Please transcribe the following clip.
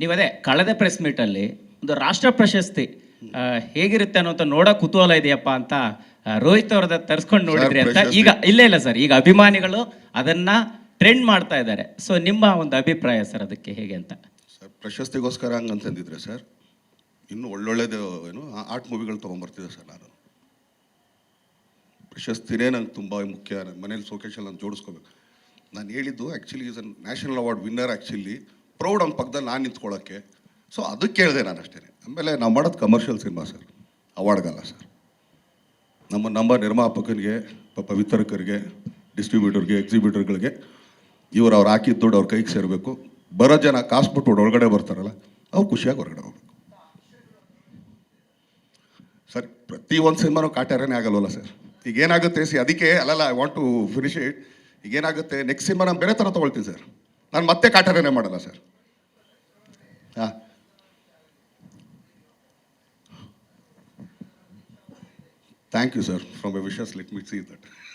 ನೀವು ಅದೇ ಕಳೆದ ಪ್ರೆಸ್ ಮೀಟಲ್ಲಿ ಒಂದು ರಾಷ್ಟ್ರ ಪ್ರಶಸ್ತಿ ಹೇಗಿರುತ್ತೆ ಅನ್ನೋ ನೋಡೋ ಕುತೂಹಲ ಇದೆಯಪ್ಪ ಅಂತ ರೋಹಿತ್ ಅವ್ರದ ತರ್ಸ್ಕೊಂಡು ನೋಡಿದ್ರಿ ಅಂತ. ಈಗ ಇಲ್ಲ ಇಲ್ಲ ಸರ್ ಈಗ ಅಭಿಮಾನಿಗಳು ಅದನ್ನ ಟ್ರೆಂಡ್ ಮಾಡ್ತಾ ಇದ್ದಾರೆ. ಸೊ ನಿಮ್ಮ ಒಂದು ಅಭಿಪ್ರಾಯ ಸರ್ ಅದಕ್ಕೆ ಹೇಗೆ ಅಂತ? ಸರ್ ಪ್ರಶಸ್ತಿಗೋಸ್ಕರ ಹಂಗಂತಂದಿದ್ರೆ ಸರ್ ಇನ್ನು ಒಳ್ಳೊಳ್ಳೇದು ಏನು ಆರ್ಟ್ ಮೂವಿಗಳು ತೊಗೊಂಬರ್ತಿದ್ದೆ ಸರ್ ನಾನು. ಪ್ರಶಸ್ತಿನೇ ನಂಗೆ ತುಂಬ ಮುಖ್ಯ. ನನ್ನ ಮನೇಲಿ ಸೋಕೇಶಲ್ಲಿ ನಾನು ಜೋಡಿಸ್ಕೋಬೇಕು. ನಾನು ಹೇಳಿದ್ದು actually is an national award winner actually proud ಅವ್ನ ಪಕ್ಕದಲ್ಲಿ ನಾನು ನಿಂತ್ಕೊಳ್ಳೋಕ್ಕೆ ಸೊ ಅದಕ್ಕೆ ಕೇಳಿದೆ ನಾನು ಅಷ್ಟೇ. ಆಮೇಲೆ ನಾವು ಮಾಡೋದು ಕಮರ್ಷಿಯಲ್ ಸಿನಿಮಾ ಸರ್ ಅವಾರ್ಡ್ಗಲ್ಲ ಸರ್ ನಮ್ಮ ನಮ್ಮ ನಿರ್ಮಾಪಕನಿಗೆ, ಪಾಪ ವಿತರಕರಿಗೆ ಡಿಸ್ಟ್ರಿಬ್ಯೂಟರ್ಗೆ ಎಕ್ಸಿಬ್ಯೂಟರ್ಗಳಿಗೆ ಇವರು ಅವ್ರು ಹಾಕಿದ ದುಡ್ಡು ಅವ್ರ ಕೈಗೆ ಸೇರಬೇಕು. ಬರೋ ಜನ ಕಾಸು ಬಿಟ್ಟು ಒಳಗಡೆ ಬರ್ತಾರಲ್ಲ, ಅವ್ರು ಖುಷಿಯಾಗಿ ಹೊರಗಡೆ ಹೋಗ್ಬೇಕು. ಸರ್ ಪ್ರತಿ ಒಂದು ಸಿನಿಮಾನು ಕಾಟ್ಯಾರನೇ ಆಗಲ್ವಲ್ಲ ಸರ್ ಈಗ ಏನಾಗುತ್ತೆ ಸಿ ಅದಕ್ಕೆ ಅಲ್ಲಲ್ಲ I want to finish it ಈಗ ಏನಾಗುತ್ತೆ ನೆಕ್ಸ್ಟ್ ಸಿನಿಮಾ ನಾನು ಬೇರೆ ಥರ ತೊಗೊಳ್ತೀನಿ ಸರ್ ನಾನು ಮತ್ತೆ ಕಾಟ್ಯಾರನೇ ಮಾಡಲ್ಲ ಸರ್ ಹಾಂ thank you sir from a wishes let me see that